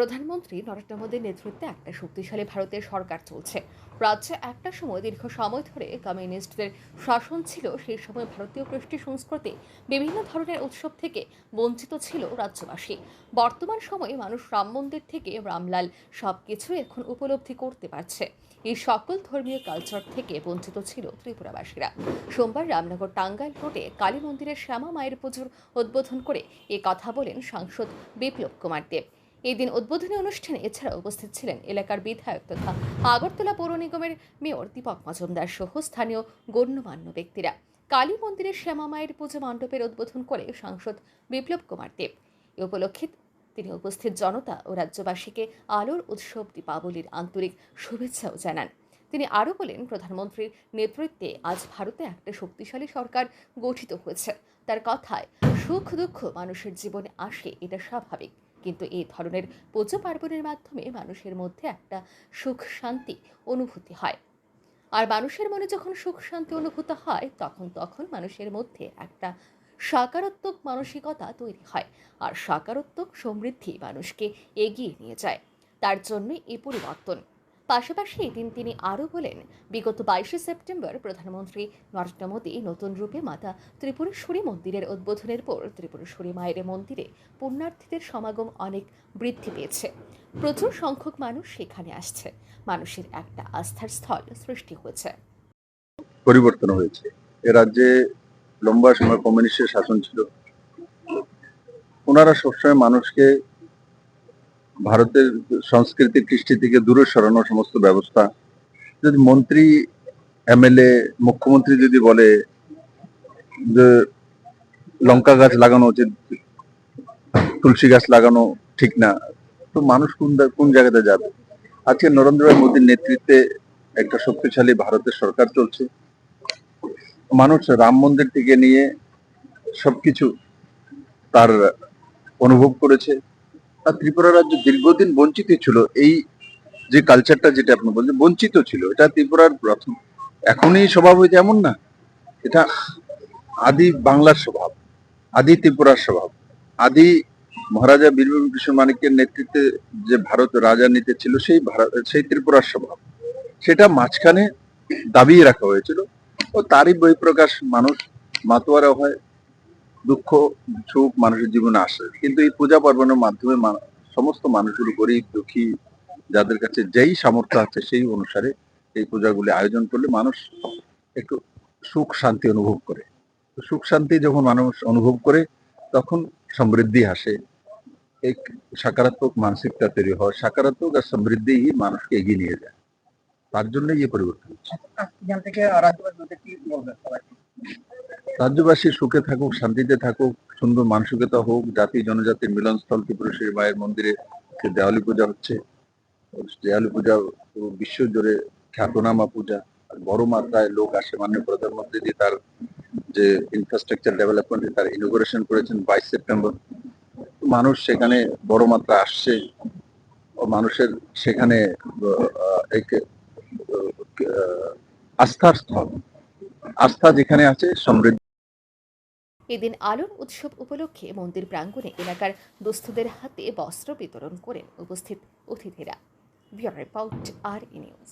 প্রধানমন্ত্রী নরেন্দ্র মোদীর নেতৃত্বে একটা শক্তিশালী ভারতের সরকার চলছে। রাজ্যে একটা সময় দীর্ঘ সময় ধরে কমিউনিস্টদের শাসন ছিল, সেই সময় ভারতীয় কৃষ্টি সংস্কৃতি বিভিন্ন ধরনের উৎসব থেকে বঞ্চিত ছিল রাজ্যবাসী। বর্তমান সময়ে মানুষ রাম মন্দির থেকে রামলাল সব কিছু এখন উপলব্ধি করতে পারছে। এই সকল ধর্মীয় কালচার থেকে বঞ্চিত ছিল ত্রিপুরাবাসীরা। সোমবার রামনগর টাঙ্গাইল রোডে কালী মন্দিরের শ্যামা মায়ের পুজোর উদ্বোধন করে এ কথা বলেন সাংসদ বিপ্লব কুমার দেব। এই দিন উদ্বোধনী অনুষ্ঠানে এছাড়া উপস্থিত ছিলেন এলাকার বিধায়ক তথা আগরতলা পৌর নিগমের মেয়র দীপক মজুমদার সহ স্থানীয় গণ্যমান্য ব্যক্তিরা। কালী মন্দিরের শ্যামা মায়ের পুজো মণ্ডপের উদ্বোধন করে সাংসদ বিপ্লব কুমার দেব। এ উপলক্ষে তিনি উপস্থিত জনতা ও রাজ্যবাসীকে আলোর উৎসব দীপাবলির আন্তরিক শুভেচ্ছাও জানান। তিনি আরও বলেন, প্রধানমন্ত্রীর নেতৃত্বে আজ ভারতে একটা শক্তিশালী সরকার গঠিত হয়েছে। তার কথায় সুখ দুঃখ মানুষের জীবনে আসে, এটা স্বাভাবিক। কিন্তু এই ধরনের পুজো পার্বণের মাধ্যমে মানুষের মধ্যে একটা সুখ শান্তি অনুভূতি হয়। আর মানুষের মনে যখন সুখ শান্তি অনুভূত হয়, তখন তখন মানুষের মধ্যে একটা সকারাত্মক মানসিকতা তৈরি হয় আর সকারাত্মক সমৃদ্ধি মানুষকে এগিয়ে নিয়ে যায়। তার জন্যই এই পরিবর্তন। পাশাপাশি এদিন তিনি আরও বলেন, বিগত বাইশে সেপ্টেম্বর প্রধানমন্ত্রী নরেন্দ্র মোদী নতুন রূপে মাতা ত্রিপুরেশ্বরী মন্দিরের উদ্বোধনের পর ত্রিপুরেশ্বরী মায়ের মন্দিরে পুণ্যার্থীদের সমাগম অনেক বৃদ্ধি পেয়েছে। প্রচুর সংখ্যক মানুষ সেখানে আসছে। মানুষের একটা আস্থার স্থল সৃষ্টি হয়েছে। পরিবর্তন হয়েছে। এ রাজ্যে লম্বা সময় কমিউনিস্টের শাসন ছিল। ওনারা সবসময় মানুষকে ভারতের সংস্কৃতি কৃষ্টি থেকে দূরে সরানোর সমস্ত ব্যবস্থা। যদি মন্ত্রী, এমএলএ, মুখ্যমন্ত্রী যদি বলে যে লঙ্কা গাছ লাগানো উচিত, তুলসী গাছ লাগানো ঠিক না, তো মানুষ কোন কোন জায়গাতে যাবে? আজকে নরেন্দ্র মোদীর নেতৃত্বে একটা শক্তিশালী ভারতের সরকার চলছে। মানুষ রাম মন্দির থেকে নিয়ে সবকিছু তার অনুভব করেছে। ত্রিপুরা রাজ্য দীর্ঘদিন বঞ্চিত ছিল। এই যে কালচারটা যেটা আপনি বলছেন বঞ্চিত ছিল। এটা ত্রিপুরার প্রথম। এখনই স্বভাব হয়েছে এমন না। এটা আদি বাংলার স্বভাব, আদি ত্রিপুরার স্বভাব। আদি মহারাজা বীরভূম কৃষ্ণ মানিকের নেতৃত্বে যে ভারত রাজনীতি ছিল, সেই ভারত, সেই ত্রিপুরার স্বভাব। সেটা মাঝখানে দাবিয়ে রাখা হয়েছিল। ও তারই বহিঃপ্রকাশ মানুষ মাতোয়ারা হয়। দুঃখ সুখ মানুষের জীবনে আসে। কিন্তু এই পূজা পার্বণের মাধ্যমে সমস্ত মানুষগুলো, গরিব, দুঃখী, যাদের কাছে যেই সামর্থ্য আছে সেই অনুসারে এই পূজাগুলি আয়োজন করলে মানুষ একটু সুখ শান্তি অনুভব করে। সুখ শান্তি যখন মানুষ অনুভব করে, তখন সমৃদ্ধি আসে। এক সকারাত্মক মানসিকতা তৈরি হয়। সকারাত্মক আর সমৃদ্ধি মানুষকে এগিয়ে নিয়ে যায়। তার জন্যই এই পরিবর্তন হচ্ছে। থেকে রাজ্যবাসী সুখে থাকুক, শান্তিতে থাকুক, সুন্দর মানসিকতা হোক, জাতি জনজাতির মিলনস্থল, ত্রিপুরেশ্বরী মায়ের মন্দিরে দেওয়ালি পূজা হচ্ছে, দেওয়ালি পূজা বিশ্ব জুড়ে খ্যাতনামা পূজা বড় মাত্রায় লোক আসে, মাননীয় প্রধানমন্ত্রী তার যে ইনফ্রাস্ট্রাকচার ডেভেলপমেন্ট তার ইনোগ্রেশন করেছেন বাইশ সেপ্টেম্বর। মানুষ সেখানে বড় মাত্রা আসছে মানুষের সেখানে এক আস্থার স্থল। আস্থা যেখানে আছে, সমৃদ্ধি এদিন আলোর উৎসব উপলক্ষে মন্দির প্রাঙ্গণে এলাকার দুস্থদের হাতে বস্ত্র বিতরণ করেন উপস্থিত অতিথিরা। রিপোর্ট আর নিউজ।